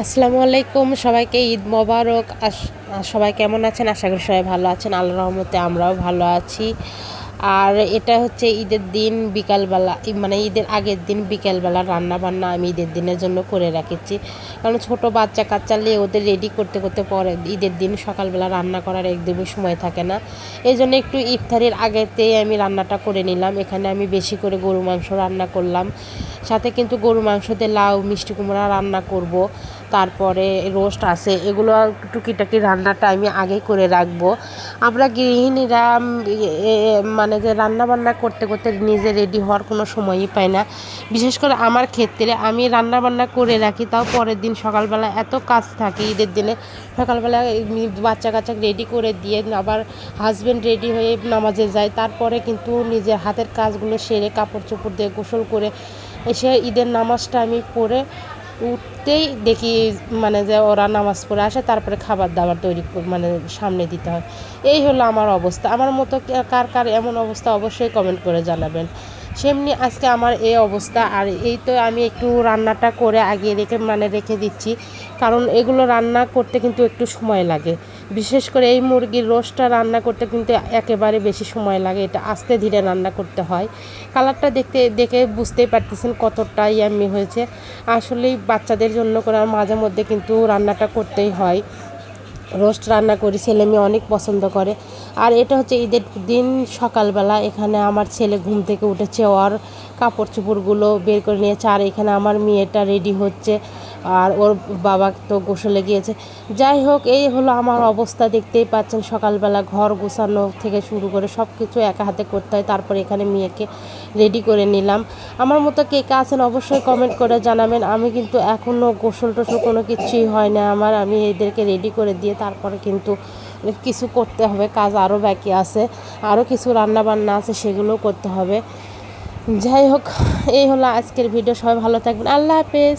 আসসালামু আলাইকুম, সবাইকে ঈদ মোবারক। সবাই কেমন আছেন? আশা করি সবাই ভালো আছেন। আল্লাহ রহমতে আমরাও ভালো আছি। আর এটা হচ্ছে ঈদের দিন, বিকালবেলা মানে ঈদের আগের দিন বিকালবেলা রান্না বান্না আমি ঈদের দিনের জন্য করে রেখেছি। কারণ ছোট বাচ্চা কাচ্চা নিয়ে ওদের রেডি করতে করতে পরে ঈদের দিন সকালবেলা রান্না করার একদমই সময় থাকে না। এই জন্য একটু ইফতারির আগেতেই আমি রান্নাটা করে নিলাম। এখানে আমি বেশি করে গরু মাংস রান্না করলাম। সাথে কিন্তু গরু মাংসতে লাউ, মিষ্টি কুমড়া রান্না করব। তারপরে রোস্ট আছে, এগুলো টুকিটাকি রান্নাটা আমি আগে করে রাখব। আমরা গৃহিণীরা মানে যে রান্না বান্না করতে করতে নিজে রেডি হওয়ার কোনো সময়ই পাই না। বিশেষ করে আমার ক্ষেত্রে আমি রান্না বান্না করে রাখি, তাও পরের দিন সকালবেলা এত কাজ থাকে ঈদের দিনে। সকালবেলা বাচ্চা কাচ্চা রেডি করে দিয়ে আবার হাজব্যান্ড রেডি হয়ে নামাজে যায়। তারপরে কিন্তু নিজের হাতের কাজগুলো সেরে কাপড় চোপড় দিয়ে গোসল করে এসে ঈদের নামাজটা আমি পড়ে উঠতেই দেখি মানে যে ওরা নামাজ পড়ে আসে, তারপরে খাবার দাবার তৈরি মানে সামনে দিতে হয়। এই হলো আমার অবস্থা। আমার মতো কার কার এমন অবস্থা অবশ্যই কমেন্ট করে জানাবেন। সেমনি আজকে আমার এই অবস্থা, আর এই তো আমি একটু রান্নাটা করে আগে রেখে মানে রেখে দিচ্ছি। কারণ এগুলো রান্না করতে কিন্তু একটু সময় লাগে। বিশেষ করে এই মুরগির রোস্টটা রান্না করতে কিন্তু একেবারে বেশি সময় লাগে। এটা আস্তে ধীরে রান্না করতে হয়। কালারটা দেখতে, দেখে বুঝতেই পারতেছেন কতটা ইয়াম্মি হয়েছে। আসলেই বাচ্চাদের জন্য করে মাঝে মধ্যে কিন্তু রান্নাটা করতেই হয়। রোস্ট রান্না করি, ছেলে মেয়ে অনেক পছন্দ করে। আর এটা হচ্ছে ঈদের দিন সকালবেলা, এখানে আমার ছেলে ঘুম থেকে উঠেছে, ওর কাপড় চোপড়গুলো বের করে নিয়েছে, আর এখানে আমার মেয়েটা রেডি হচ্ছে। আর ওর বাবা তো গোসলে গিয়েছে। যাই হোক, এই হলো আমার অবস্থা, দেখতেই পাচ্ছেন সকালবেলা ঘর গোছানো থেকে শুরু করে সব কিছু একা হাতে করতে হয়। তারপরে এখানে মেয়েকে রেডি করে নিলাম। আমার মতো কে কে আছেন অবশ্যই কমেন্ট করে জানাবেন। আমি কিন্তু এখনও গোসল টোসল কোনো কিছুই হয় না আমার। আমি এদেরকে রেডি করে দিয়ে তারপরে কিন্তু কিছু করতে হবে। কাজ আরও বাকি আছে। আরও কিছু রান্না বান্না আছে, সেগুলোও করতে হবে। যাই হোক, এই হলো আজকের ভিডিও সবাই ভালো থাকবেন। আল্লাহ হাফেজ।